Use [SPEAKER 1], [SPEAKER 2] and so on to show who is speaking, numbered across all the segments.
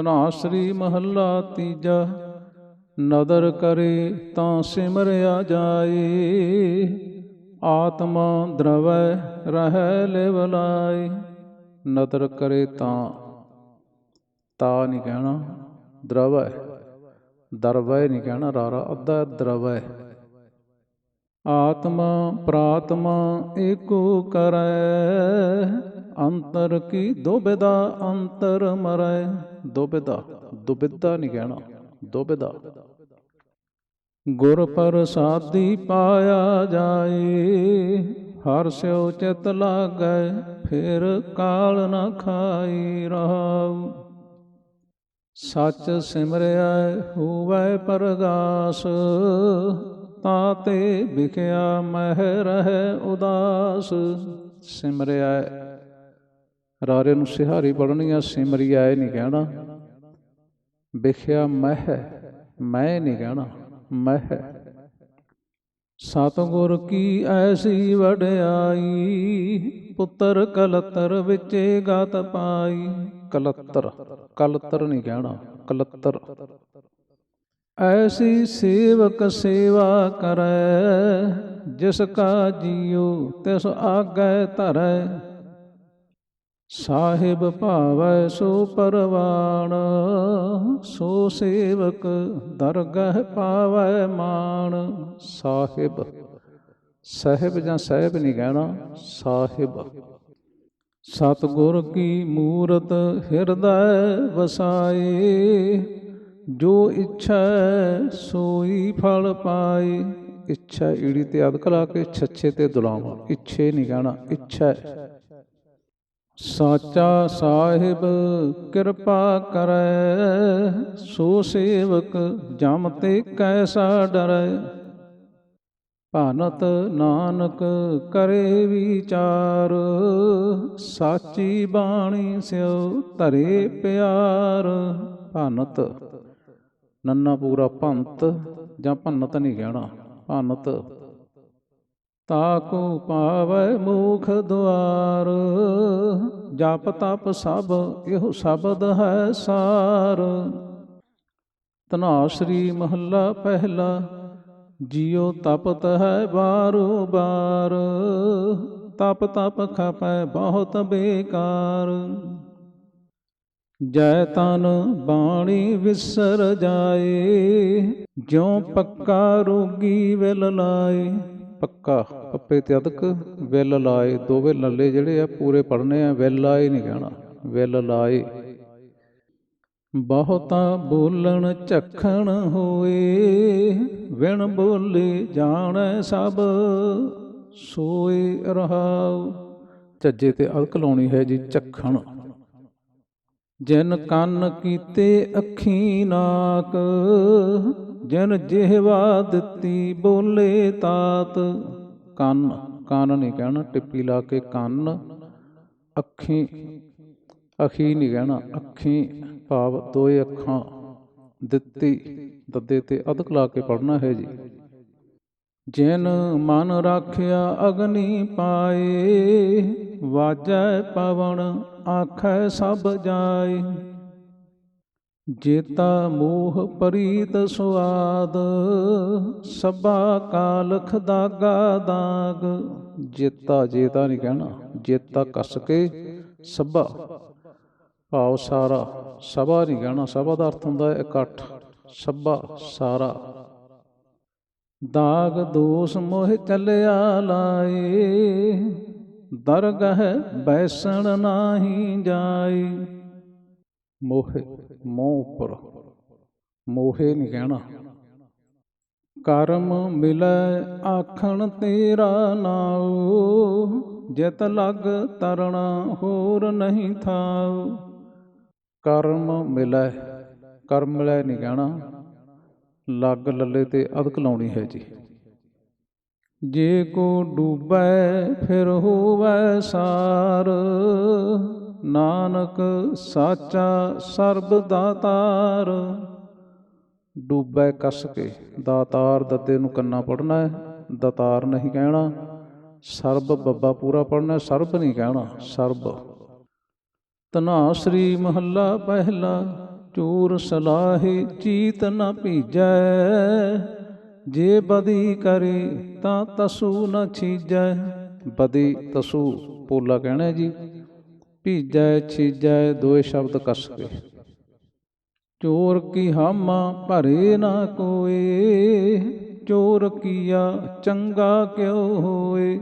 [SPEAKER 1] ਤਨਾਸਰੀ ਮਹੱਲਾ ਤੀਜਾ। ਨਦਰ ਕਰੇ ਤਾਂ ਸਿਮਰਿਆ ਜਾਏ। ਆਤਮਾ ਦਰਵੈ, ਰਹਿ ਲਿਵ ਲਾਏ। ਨਦਰ ਕਰੇ ਤਾਂ, ਤਾ ਨਹੀਂ ਕਹਿਣਾ, ਦਰਵੈ। ਦਰਵੈ ਨਹੀਂ ਕਹਿਣਾ, ਰਾਰਾ ਅੱਧਾ ਦਰਵੈ। ਆਤਮਾ, ਪ੍ਰਾਤਮਾ ਏਕੋ ਕਰੈ। ਅੰਤਰ ਕੀ ਦੁਬਿਦਾ ਅੰਤਰ ਮਰੈ। ਦੁਬਿਦਾ ਦੁਬਿਦਾ ਨਹੀਂ ਕਹਿਣਾ ਦੁਬਿਦਾ ਗੁਰ ਪ੍ਰਸਾਦੀ ਪਾਇਆ ਜਾਏ, ਹਰ ਸਿਉ ਚਿਤ ਲਾਗੈ, ਫਿਰ ਕਾਲ ਨ ਖਾਈ ਰਹਾਉ ਸੱਚ ਸਿਮਰਿਆ ਹੋਵੈ ਪਰਗਾਸ ਤਾਤੇ ਵਿਖਿਆ ਮਹਿ ਰਹਿ ਉਦਾਸ। ਸਿਮਰਿਆ ਰਾਰੇ ਨੂੰ ਸਿਹਾਰੀ ਪੜਨੀ ਆ ਸਿਮਰਿਆ ਇਹ ਨਹੀਂ ਕਹਿਣਾ। ਵਿਖਿਆ ਮਹਿ ਮੈਂ ਨਹੀਂ ਕਹਿਣਾ ਮਹਿ ਸਤਿਗੁਰ ਕੀ ਐਸੀ ਵਡਿਆਈ, ਪੁੱਤਰ ਕਲਤਰ ਵਿੱਚ ਗਤ ਪਾਈ। ਕਲਤਰ ਕਲਤਰ ਨਹੀਂ ਕਹਿਣਾ, ਕਲਤਰ। ਐਸੀ ਸੇਵਕ ਸੇਵਾ ਕਰੈ, ਜਿਸ ਕਾ ਜੀਉ ਤਿਸ ਆਗੈ ਧਰੈ। ਸਾਹਿਬ ਭਾਵੈ ਸੋ ਪਰਵਾਣ, ਸੋ ਸੇਵਕ ਦਰਗਹ ਪਾਵੈ ਮਾਣ। ਸਾਹਿਬ ਸਾਹਿਬ ਜਾਂ ਸਾਹਿਬ ਨਹੀਂ ਕਹਿਣਾ, ਸਾਹਿਬ। ਸਤਗੁਰ ਕੀ ਮੂਰਤ ਹਿਰਦੈ ਵਸਾਏ, ਜੋ ਇੱਛਾ ਸੋਈ ਫਲ ਪਾਏ। ਇੱਛਾ ਈੜੀ ਤੇ ਅਦਕਲਾ ਕੇ, ਛੱਛੇ ਤੇ ਦੁਲਾਵਾ, ਇੱਛੇ ਨਹੀਂ ਕਹਿਣਾ, ਇੱਛਾ। ਸਾਚਾ ਸਾਹਿਬ ਕਿਰਪਾ ਕਰੈ, ਸੋ ਸੇਵਕ ਜਮ ਤੇ ਕੈਸਾ ਡਰੈ। ਭਾਨਤ ਨਾਨਕ ਕਰੇ ਵਿਚਾਰ, ਸਾਚੀ ਬਾਣੀ ਸਿਓ ਧਰੇ ਪਿਆਰ। ਭਾਨਤ, ਨੰਨਾ ਪੂਰਾ ਭੰਤ ਜਾਂ ਭੰਨਤ ਨਹੀਂ ਕਹਿਣਾ, ਭਾਨਤ। ਤਾਕੂ ਪਾਵੈ ਮੁਖ ਦੁਆਰ, ਜਪ ਤਪ ਸਭ ਇਹੋ ਸ਼ਬਦ ਹੈ ਸਾਰ। ਤਨਾਸਰੀ ਮਹੱਲਾ ਪਹਿਲਾ, ਜਿਉ ਤਪਤ ਹੈ ਬਾਰੋ ਬਾਰ, ਤਪ ਤਪ ਖਪੈ ਬਹੁਤ ਬੇਕਾਰ। ਜੈ ਤਨ ਬਾਣੀ ਵਿਸਰ ਜਾਏ, ਜਿਉ ਪੱਕਾ ਰੋਗੀ ਵਿਲ ਲਾਏ। ਪੱਕਾ, ਪੱਪੇ ਤੇ ਅਦਕ, ਵਿਲ ਲਾਏ, ਦੋਵੇਂ ਲੱਲੇ ਜਿਹੜੇ ਆ ਪੂਰੇ ਪੜਨੇ ਆ, ਵਿਲ ਲਾਏ ਨਹੀਂ ਕਹਿਣਾ, ਵਿਲ ਲਾਏ। ਬਹੁਤਾ ਬੋਲਣ ਝਖਣ ਹੋਏ, ਵਿਣ ਬੋਲੇ ਜਾਣੈ ਸਭ ਸੋਏ ਰਹਾਉ। ਝੱਜੇ ਤੇ ਅਲਕ ਲਾਉਣੀ ਹੈ ਜੀ ਝਖਣ। ਜਿਨ ਕੰਨ ਕੀਤੇ ਅੱਖੀ ਨਾਕ ਜਿਨ ਜਿਹਵਾ ਦਿੱਤੀ ਬੋਲੇ ਤਾਤ। ਕੰਨ ਕੰਨ ਨਹੀਂ ਕਹਿਣਾ, ਟਿੱਪੀ ਲਾ ਕੇ ਕੰਨ। ਅੱਖੀ, ਅਖੀ ਨਹੀਂ ਕਹਿਣਾ, ਅੱਖੀ ਭਾਵ ਦੋਏ ਅੱਖਾਂ ਦਿੱਤੀ, ਦੱਦੇ ਤੇ ਅਦਕ ਲਾ ਕੇ ਪੜਨਾ ਹੈ ਜੀ। ਜਿਨ ਮਨ ਰਾਖਿਆ ਅਗਨੀ ਪਾਏ, ਵਾਜੈ ਪਵਨ ਆਖੈ ਸਭ ਜਾਏ। ਜੇਤਾ ਮੋਹ ਪਰੀਤ ਸੁਆਦ, ਸਭਾ ਕਾਲਖ ਦਾਗਾ ਦਾਗ। ਜੇਤਾ ਜੇਤਾ ਨਹੀਂ ਕਹਿਣਾ, ਜੇਤਾ ਕਸ ਕੇ ਸਭਾ। ਭਾਵ ਸਾਰਾ, ਸਭਾ ਨਹੀਂ ਕਹਿਣਾ, ਸਭਾ ਦਾ ਅਰਥ ਹੁੰਦਾ ਹੈ ਇਕੱਠ, ਸਭਾ, ਸਾਰਾ। ਦਾਗ ਦੋਸ ਮੋਹ ਚੱਲਿਆ ਲਾਏ, ਦਰਗਹ ਬੈਸਣ ਨਾਹੀ ਜਾਏ। ਮੋਹ ਮੋਹ ਉਪਰ। ਮੋਹੇ ਨਹੀਂ ਕਹਿਣਾ। ਕਰਮ ਮਿਲੈ ਆਖਣ ਤੇਰਾ ਨਾਉ, ਜਿਤ ਲਗ ਤਰਣਾ ਹੋਰ ਨਹੀਂ ਥਾਉ। ਕਰਮ ਮਿਲੈ ਕਰਮ ਮਿਲੈ ਨਹੀਂ ਕਹਿਣਾ। ਲੱਗ ਲੱਲੇ ਤੇ ਅਦਕ ਲਾਉਣੀ ਹੈ ਜੀ। ਜੇ ਕੋ ਡੂਬੈ, ਫਿਰ ਹੋਵੈ ਸਾਰ। ਨਾਨਕ ਸਾਚਾ ਸਰਬ ਦਾਤਾਰ। ਡੂਬੈ ਕਸ ਕੇ ਦਾਤਾਰ ਦੱਦੇ ਨੂੰ ਕੰਨਾ ਪੜਨਾ ਹੈ, ਦਾਤਾਰ ਨਹੀਂ ਕਹਿਣਾ। ਸਰਬ ਬੱਬਾ ਪੂਰਾ ਪੜਨਾ ਸਰਬ ਨਹੀਂ ਕਹਿਣਾ, ਸਰਬ। ਤਨਾ ਸ੍ਰੀ ਮਹੱਲਾ ਪਹਿਲਾ, ਚੂਰ ਸਲਾਹੇ ਚੀਤ ਨ ਭੀਜੈ। ਜੇ ਬਦੀ ਕਰੇ ਤਾਂ ਤਸੂ ਨ ਛੀਜੈ। ਬਦੀ ਤਸੂ, ਪੋਲਾ ਕਹਿਣਾ ਜੀ। ਭੀਜੈ, ਛੀਜੈ ਦੋਏ ਸ਼ਬਦ ਕਸ ਕੇ ਚੋਰ ਕੀ ਹਾਮਾ ਭਰੇ ਨਾ ਕੋਏ, ਚੋਰ ਕੀਆ ਚੰਗਾ ਕਿਉ ਹੋਏ?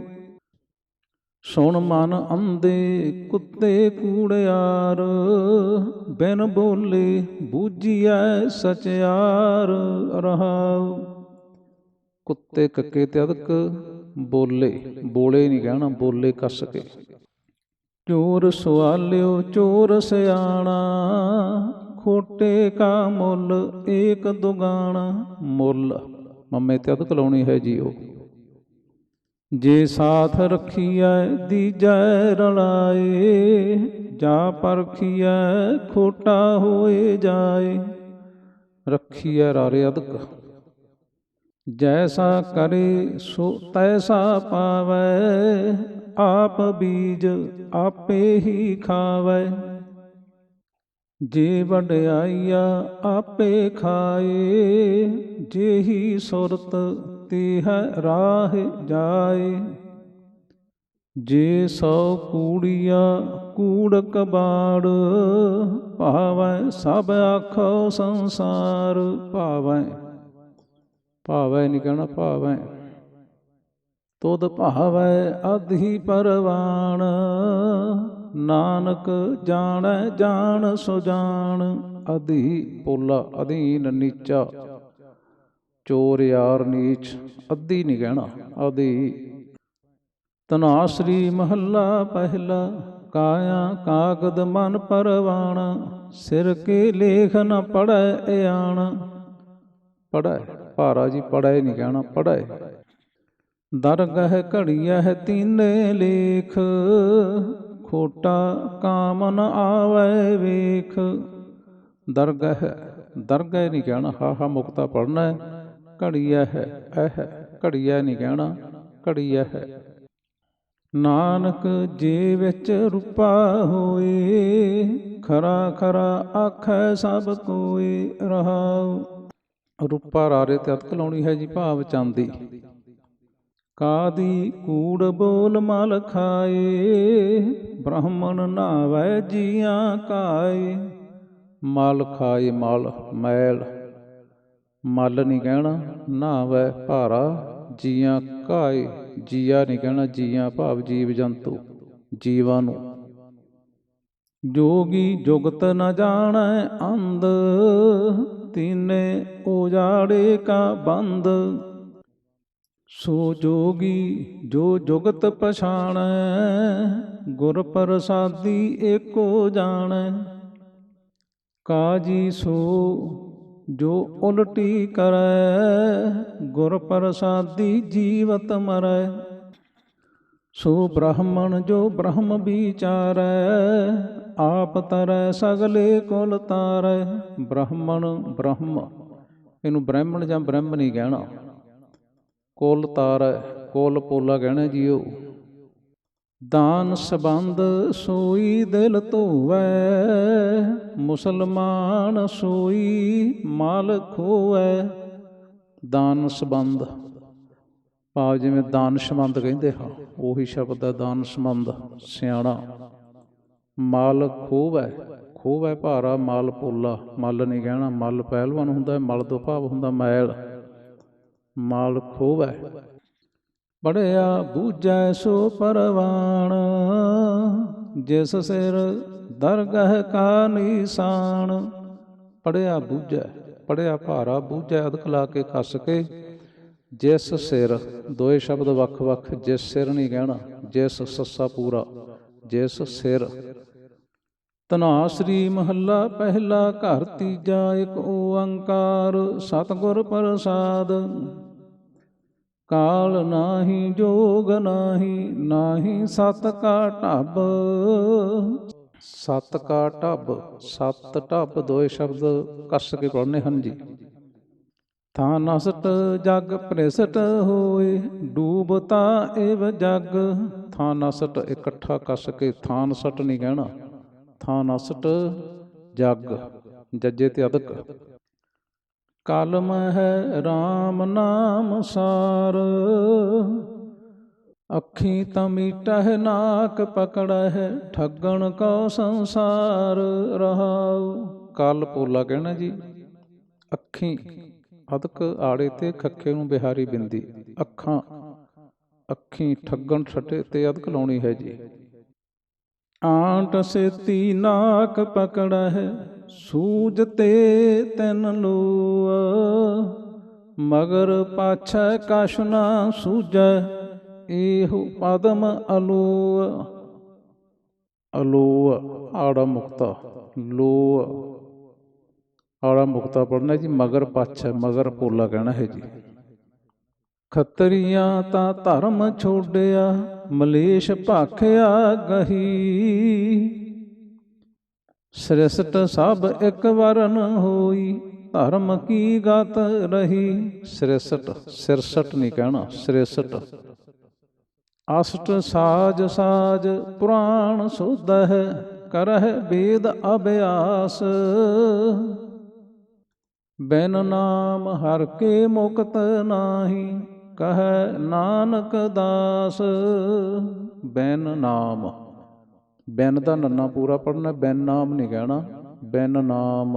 [SPEAKER 1] ਸੁਣ ਮਨ ਅੰਦੇ ਕੁੱਤੇ ਕੂੜਿਆਰ, ਬਿਨ ਬੋਲੇ ਬੂਝੀਐ ਸਚਿਆਰ ਰਹਾਉ। ਕੁੱਤੇ ਕੱਕੇ ਤੇ ਅਦਕ ਬੋਲੇ ਬੋਲੇ ਨਹੀਂ ਕਹਿਣਾ, ਬੋਲੇ ਕੱਸ ਕੇ। ਚੋਰ ਸਵਾਲਿਓ, ਚੋਰ ਸਿਆਣਾ। ਖੋਟੇ ਕਾ ਮੁੱਲ, ਏਕ ਦੁਗਾਣਾ ਮੁੱਲ। ਮੰਮੇ, ਤੇ ਅਦਕ ਲਾਉਣੀ ਹੈ ਜੀਓ ਜੇ ਸਾਥ ਰਖੀਐ, ਦੀਜੈ ਰਲਾਏ। ਜਾ ਪਰਖੀਐ, ਖੋਟਾ ਹੋਏ ਜਾਏ। ਰਖੀਐ ਰਾਰੇ ਅਦਕ। ਜੈਸਾ ਕਰੇ, ਸੋ ਤੈਸਾ ਪਾਵੈ। ਆਪ ਬੀਜ ਆਪੇ ਹੀ ਖਾਵੈ। ਜੇ ਵਡਿਆਈਆ ਆਪੇ ਖਾਏ ਜਿਹੀ ਸੁਰਤ ਤੇ ਹੈ ਰਾਹ ਜਾਏ। ਜੇ ਸੌ ਕੂੜੀਆ ਕੂੜ ਕਬਾੜ ਭਾਵੈ, ਸਭ ਆਖੋ ਸੰਸਾਰ ਭਾਵੈ। ਭਾਵੈ ਨਹੀਂ ਕਹਿਣਾ, ਭਾਵੈ। ਤੁਧ ਭਾਵੈ ਅਧਿ ਪਰਵਾਣ, ਨਾਨਕ ਜਾਣੈ ਜਾਣ ਸੋ ਜਾਣ, ਅਧੀ ਪੋਲਾ ਅਧੀਨ ਨੀਚਾ। ਚੋਰ ਯਾਰ ਨੀਚ, ਅੱਧੀ ਨਹੀਂ ਕਹਿਣਾ ਅਧੀ। ਤਨਾਸਰੀ ਮਹੱਲਾ ਪਹਿਲਾ, ਕਾਇਆ ਕਾਗਦ ਮਨ ਪਰਵਾਣਾ, ਸਿਰ ਕੇ ਲੇਖ ਨ ਪੜੈ ਆਣ ਪੜੈ ਭਾਰਾ ਜੀ ਪੜੈ ਨਹੀਂ ਕਹਿਣਾ ਪੜੈ ਦਰਗਹ ਘੜੀਐ ਤੀਨੇ ਲੇਖ, ਖੋਟਾ ਕਾਮਨ ਨ ਆਵੈ ਵੇਖ। ਦਰਗਹ ਦਰਗਹ ਨਹੀਂ ਕਹਿਣਾ, ਹਾ ਹਾ ਮੁਕਤਾ ਪੜਨਾ ਹੈ ਘੜੀਐ ਹੈ ਇਹ ਘੜੀਐ ਨਹੀਂ ਕਹਿਣਾ, ਘੜੀਐ ਹੈ। ਨਾਨਕ ਜੇ ਵਿੱਚ ਰੂਪਾ ਹੋਏ, ਖਰਾ ਖਰਾ ਆਖੈ ਸਭ ਕੋਏ ਰਹਾਉ। ਰੂਪਾ ਰਾਰੇ ਤੇ ਅਤਕ ਲਾਉਣੀ ਹੈ ਜੀ ਭਾਵ ਚਾਂਦੀ। ਕਾਦੀ ਕੂੜ ਬੋਲ ਮਲ ਖਾਏ, ਬ੍ਰਾਹਮਣ ਨਾਵੈ ਜੀਆਂ ਕਾਏ। ਮਲ ਖਾਏ ਮਲ, ਮੈਲ। ਮਲ ਨਹੀਂ ਕਹਿਣਾ, ਨਾਵੈ ਭਾਰਾ, ਜੀਆਂ ਕਾਏ। ਜੀਆ ਨਹੀਂ ਕਹਿਣਾ, ਜੀਆਂ ਭਾਵ ਜੀਵ ਜੰਤੂ, ਜੀਵਾਂ ਨੂੰ। ਜੋਗੀ ਜੁਗਤ ਨ ਜਾਣੈ ਅੰਧ, ਤੀਨੇ ਉਜਾੜੇ ਕਾ ਬੰਦ। ਸੋ ਜੋਗੀ ਜੋ ਜੁਗਤ ਪਛਾਣੈ, ਗੁਰ ਪ੍ਰਸਾਦੀ ਏਕੋ ਜਾਣੈ। ਕਾਜੀ ਸੋ ਜੋ ਉਲਟੀ ਕਰੈ, ਗੁਰ ਪ੍ਰਸਾਦੀ ਜੀਵਤ ਮਰੈ। ਸੋ ਬ੍ਰਾਹਮਣ ਜੋ ਬ੍ਰਹਮ ਵਿਚਾਰੈ, ਆਪ ਤਰੈ ਸਗਲੇ ਕੁਲ ਤਾਰੈ। ਬ੍ਰਾਹਮਣ ਬ੍ਰਹਮ, ਇਹਨੂੰ ਬ੍ਰਾਹਮਣ ਜਾਂ ਬ੍ਰਹਮ ਨਹੀਂ ਕਹਿਣਾ। ਕੁਲ ਤਾਰੈ ਕੋਲ ਪੋਲਾ ਕਹਿਣਾ ਜੀਓ। ਦਾਨ ਸਬੰਧ ਸੋਈ ਦਿਲ ਧੋਵੈ, ਮੁਸਲਮਾਨ ਸੋਈ ਮਾਲ ਖੋਵੈ। ਦਾਨ ਸਬੰਧ। ਭਾਵ ਜਿਵੇਂ ਦਾਨ ਸੰਬੰਧ ਕਹਿੰਦੇ ਹਾਂ, ਉਹੀ ਸ਼ਬਦ ਹੈ ਦਾਨ ਸੰਬੰਧ, ਸਿਆਣਾ। ਮਾਲ ਖੋਵੈ ਖੋਵੈ ਭਾਰਾ, ਮਾਲ ਪੋਲਾ। ਮਲ ਨਹੀਂ ਕਹਿਣਾ ਮਲ ਪਹਿਲਵਾਨ ਹੁੰਦਾ ਮਲ ਤੋਂ ਭਾਵ ਹੁੰਦਾ ਮੈਲ। ਮਾਲ ਖੋਵੈ। ਬੜਿਆ ਬੂਝੈ ਸੋ ਪਰਵਾਣ, ਜਿਸ ਸਿਰ ਦਰਗਹ ਕਾ ਨਿਸ਼ਾਨ। ਪੜਿਆ ਬੂਝੈ ਪੜਿਆ ਭਾਰਾ ਬੂਝੈ ਅਦਕ ਲਾ ਕੇ ਕੱਸ ਕੇ, ਜਿਸ ਸਿਰ, ਦੋਏ ਸ਼ਬਦ ਵੱਖ-ਵੱਖ ਜਿਸ ਸਿਰ ਨਹੀਂ ਕਹਿਣਾ ਜਿਸ ਸੱਸਾ ਪੂਰਾ, ਜਿਸ ਸਿਰ। ਤਨਾ ਸ੍ਰੀ ਮਹੱਲਾ ਪਹਿਲਾ ਘਰ ਤੀਜਾ ਇੱਕ ਓੰਕਾਰ, ਸਤਿਗੁਰ ਪ੍ਰਸਾਦ। ਕਾਲ ਨਾਹੀ ਜੋਗ ਨਾਹੀ ਨਾਹੀ ਸਤ ਕਾ ਢੱਬ। ਸਤ ਕਾ ਢੱਬ ਸਤ ਢੱਬ ਦੋਏ ਸ਼ਬਦ ਕੱਸ ਕੇ ਪੜ੍ਹਨੇ ਹਨ ਜੀ। ਥਾਂ ਨਸਟ ਜਗ ਪ੍ਰੇਸਟ ਹੋਏ ਡੂਬਤਾ ਏਵ ਜਗ। ਥਾਂ ਨਸਟ ਇਕੱਠਾ ਕੱਸ ਕੇ ਥਾਂ ਨਸਟ ਨਹੀਂ ਕਹਿਣਾ। ਥਾਂ ਨਸਟ ਜਗ ਜੱਜੇ ਤੇ ਅਦਕ। ਕਲਮ ਹੈ RAM ਨਾਮ ਸਾਰ। ਅੱਖੀ ਤਮੀਟਹਿ ਨਾਕ ਪਕੜਹਿ ਠੱਗਣ ਕੋ ਸੰਸਾਰ ਰਹਾਉ। ਕਲ ਪੋਲਾ ਕਹਿਣਾ ਜੀ। ਅੱਖੀ ਅਦਕ ਆੜੇ ਤੇ ਖੱਖੇ ਨੂੰ ਬਿਹਾਰੀ ਬਿੰਦੀ। ਅੱਖਾਂ, ਅੱਖੀ ਠੱਗਣ ਛਟੇ ਤੇ ਅਦਕ ਲਾਉਣੀ ਹੈ ਜੀ। ਆਂਟ ਸੇਤੀ ਨਾਕ ਪਕੜਹਿ, ਸੂਜ ਤੇ ਤੈਨ ਲੋਆ। ਮਗਰ ਪਾਛੈ ਕਛ ਨਾ ਸੂਜੈ ਇਹੋ ਪਦਮ ਅਲੋਆ। ਅਲੋਆ, ਆੜਾ ਮੁਕਤਾ, ਲੋਆ। ਆੜਾ ਮੁਕਤਾ ਪੜਨਾ ਜੀ, ਮਗਰ ਪਾਛੈ, ਮਗਰ ਪੋਲਾ ਕਹਿਣਾ ਹੈ ਜੀ। ਖੱਤਰੀਆਂ ਤਾਂ ਧਰਮ ਛੋੜਿਆ ਮਲੇਸ਼ ਭਾਖਿਆ ਗਹੀ। ਸ੍ਰਿਸ਼ਟ ਸਭ ਇੱਕ ਵਰਨ ਹੋਈ, ਧਰਮ ਕੀ ਗਤ ਰਹੀ। ਸ੍ਰਿਸ਼ਟ, ਸਿਰਸਟ ਨਹੀਂ ਕਹਿਣਾ, ਸ੍ਰਿਸ਼ਟ। ਅਸ਼ਟ ਸਾਜ ਸਾਜ ਪੁਰਾਣ ਸੁਧ ਹੈ ਕਰਹਿ ਵੇਦ ਅਭਿਆਸ। ਬਿਨ ਨਾਮ ਹਰ ਕੇ ਮੁਕਤ ਨਾਹੀ ਕਹੈ ਨਾਨਕ ਦਾਸ। ਬੈਨ ਨਾਮ। ਬੈਨ ਦਾ ਨੰਨਾ ਪੂਰਾ ਪੜਨਾ ਬੈਨ ਨਾਮ ਨਹੀਂ ਕਹਿਣਾ। ਬੈਨ ਨਾਮ।